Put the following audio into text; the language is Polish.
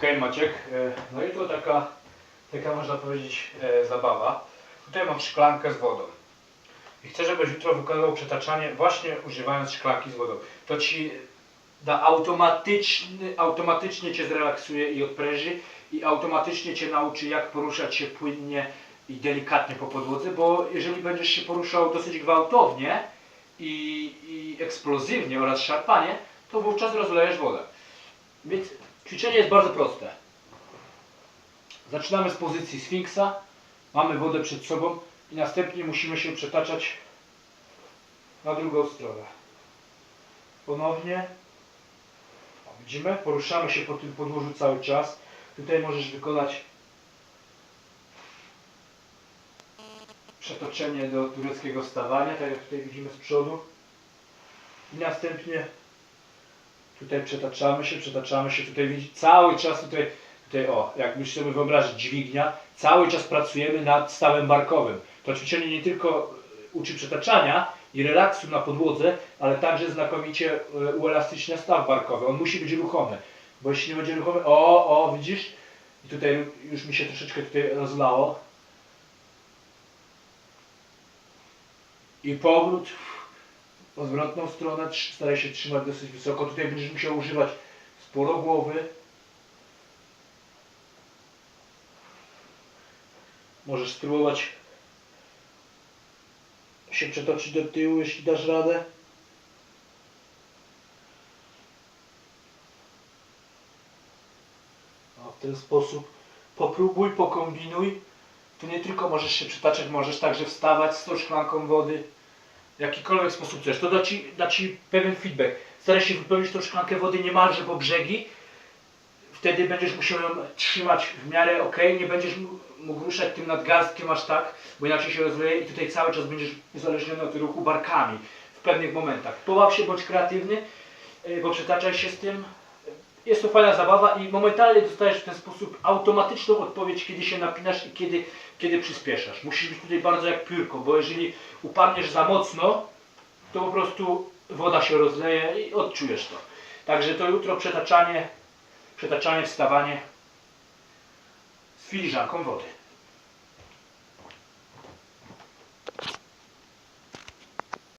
Okej Maciek, e, no i to taka, taka można powiedzieć e, zabawa. Tutaj mam szklankę z wodą. I chcę, żebyś jutro wykonywał przetaczanie właśnie używając szklanki z wodą. To ci da automatyczny, automatycznie cię zrelaksuje i odpręży i automatycznie cię nauczy jak poruszać się płynnie i delikatnie po podłodze, bo jeżeli będziesz się poruszał dosyć gwałtownie i, i eksplozywnie oraz szarpanie, to wówczas rozlejesz wodę. Więc ćwiczenie jest bardzo proste. Zaczynamy z pozycji sfinksa, mamy wodę przed sobą i następnie musimy się przetaczać na drugą stronę. Ponownie widzimy, poruszamy się po tym podłożu cały czas. Tutaj możesz wykonać przetoczenie do tureckiego stawania, tak jak tutaj widzimy z przodu. I następnie tutaj przetaczamy się, przetaczamy się, tutaj widzi, cały czas tutaj, tutaj o, jak musisz sobie wyobrazić dźwignia, cały czas pracujemy nad stawem barkowym. To ćwiczenie nie tylko e, uczy przetaczania i relaksu na podłodze, ale także znakomicie e, uelastycznia staw barkowy. On musi być ruchomy, bo jeśli nie będzie ruchomy, o, o, widzisz? I tutaj już mi się troszeczkę tutaj rozlało. I powrót odwrotną stronę, staraj się trzymać dosyć wysoko. Tutaj będziesz musiał używać sporo głowy. Możesz spróbować się przetoczyć do tyłu, jeśli dasz radę. O, w ten sposób popróbuj, pokombinuj. Tu nie tylko możesz się przytaczać, możesz także wstawać z tą szklanką wody. W jakikolwiek sposób chcesz. To da ci, da ci pewien feedback. Staraj się wypełnić tą szklankę wody niemalże po brzegi. Wtedy będziesz musiał ją trzymać w miarę ok, nie będziesz mógł ruszać tym nadgarstkiem aż tak, bo inaczej się rozleje i tutaj cały czas będziesz uzależniony od ruchu barkami w pewnych momentach. Pobaw się, bądź kreatywny, yy, bo przetaczaj się z tym. Jest to fajna zabawa i momentalnie dostajesz w ten sposób automatyczną odpowiedź, kiedy się napinasz i kiedy, kiedy przyspieszasz. Musisz być tutaj bardzo jak piórko, bo jeżeli upadniesz za mocno, to po prostu woda się rozleje i odczujesz to. Także to jutro przetaczanie, przetaczanie, wstawanie z filiżanką wody.